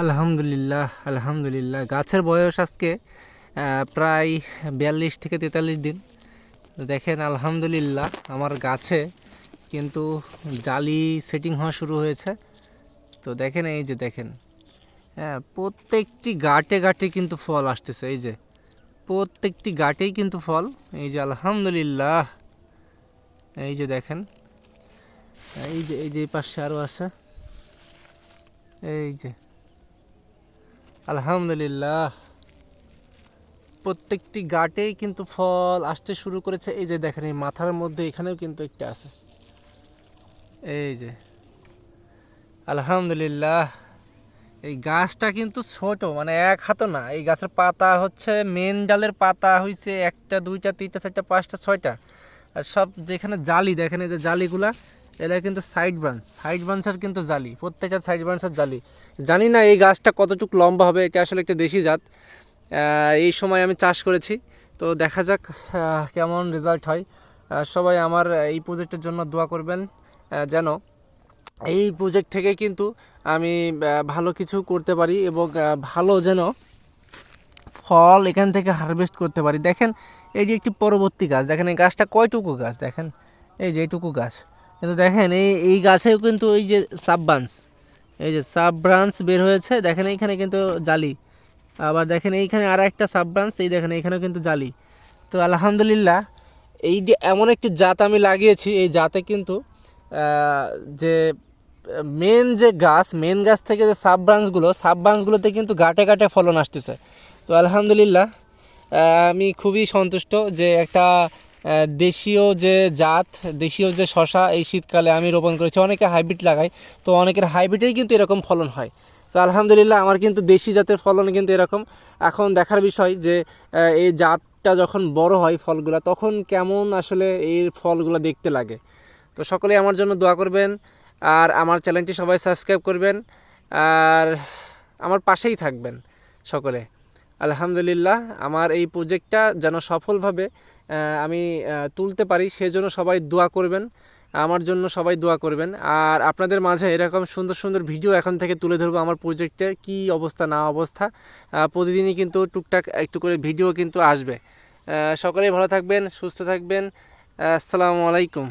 আলহামদুলিল্লাহ আলহামদুলিল্লাহ। গাছের বয়স আজকে প্রায় বিয়াল্লিশ থেকে তেতাল্লিশ দিন। দেখেন, আলহামদুলিল্লাহ, আমার গাছে কিন্তু জালি সেটিং হওয়া শুরু হয়েছে। তো দেখেন, এই যে দেখেন হ্যাঁ প্রত্যেকটি গাটে গাটে কিন্তু ফল আসতেছে, এই যে। প্রত্যেকটি গাটেই কিন্তু ফল, এই যে আলহামদুলিল্লাহ। এই যে দেখেন, এই যে এই যে পাশে আরও আছে। এই যে আলহামদুলিল্লাহ। প্রত্যেকটি গাটেই কিন্তু ফল আসতে শুরু করেছে। এই যে দেখেন, এই মাথার মধ্যে এখানেও কিন্তু একটা আছে। এই যে, আলহামদুলিল্লাহ। এই গাছটা কিন্তু ছোট মানে এক হাতও না। এই গাছের পাতা হচ্ছে, মেন ডালের পাতা হইছে একটা, দুইটা, তিনটা, চারটা, পাঁচটা, ছয়টা। আর সব যেখানে জালি, দেখেন এই যে জালিগুলা এটা কিন্তু সাইড ব্রাঞ্চ সাইড ব্রাঞ্চের কিন্তু জালি, প্রত্যেকটা সাইড ব্রাঞ্চের জালি। জানি না এই গাছটা কতটুকু লম্বা হবে, এটা আসলে একটা দেশি জাত। এই সময় আমি চাষ করেছি, তো দেখা যাক কেমন রেজাল্ট হয়। সবাই আমার এই প্রজেক্টের জন্য দোয়া করবেন যেন এই প্রজেক্ট থেকে কিন্তু আমি ভালো কিছু করতে পারি এবং ভালো যেন ফল এখান থেকে হারভেস্ট করতে পারি। দেখেন, এই যে একটি পরবর্তী গাছ, দেখেন এই গাছটা কয়টুকু গাছ, দেখেন, এই যে এইটুকু গাছ। কিন্তু দেখেন, এই এই গাছেও কিন্তু এই যে সাব ব্রাঞ্চ এই যে সাব ব্রাঞ্চ বের হয়েছে। দেখেন, এইখানে কিন্তু জালি। আবার দেখেন, এইখানে আর একটা সাব ব্রাঞ্চ এই দেখেন, এইখানেও কিন্তু জালি। তো আলহামদুলিল্লাহ, এই যে এমন একটি জাত আমি লাগিয়েছি, এই জাতে কিন্তু যে, মেন যে গাছ, মেন গাছ থেকে যে সাব ব্রাঞ্চগুলো সাব ব্রাঞ্চগুলোতে কিন্তু গাটে গাটে ফলন আসতেছে। তো আলহামদুলিল্লাহ আমি খুবই সন্তুষ্ট যে একটা দেশীয় যে জাত, দেশীয় যে শশা এই শীতকালে আমি রোপণ করেছি, অনেকে হাইব্রিড লাগায়, তো অনেকের হাইব্রিডেই কিন্তু এরকম ফলন হয়। তো আলহামদুলিল্লাহ আমার কিন্তু দেশি জাতের ফলন কিন্তু এরকম। এখন দেখার বিষয় যে এই জাতটা যখন বড় হয় ফলগুলো, তখন কেমন আসলে এই ফলগুলো দেখতে লাগে। তো সকলেই আমার জন্য দোয়া করবেন, আর আমার চ্যানেলটি সবাই সাবস্ক্রাইব করবেন, আর আমার পাশেই থাকবেন সকলে। আলহামদুলিল্লাহ, আমার এই প্রজেক্টটা যেন সফলভাবে আমি তুলতে পারি, সেজন্য সবাই দোয়া করবেন, আমার জন্য সবাই দোয়া করবেন। আর আপনাদের মাঝে এরকম সুন্দর সুন্দর ভিডিও এখন থেকে তুলে ধরবো আমার প্রজেক্টের কি অবস্থা, না অবস্থা। প্রতিদিনই কিন্তু টুকটাক একটু করে ভিডিও কিন্তু আসবে। সকলেই ভালো থাকবেন, সুস্থ থাকবেন। আসসালামু আলাইকুম।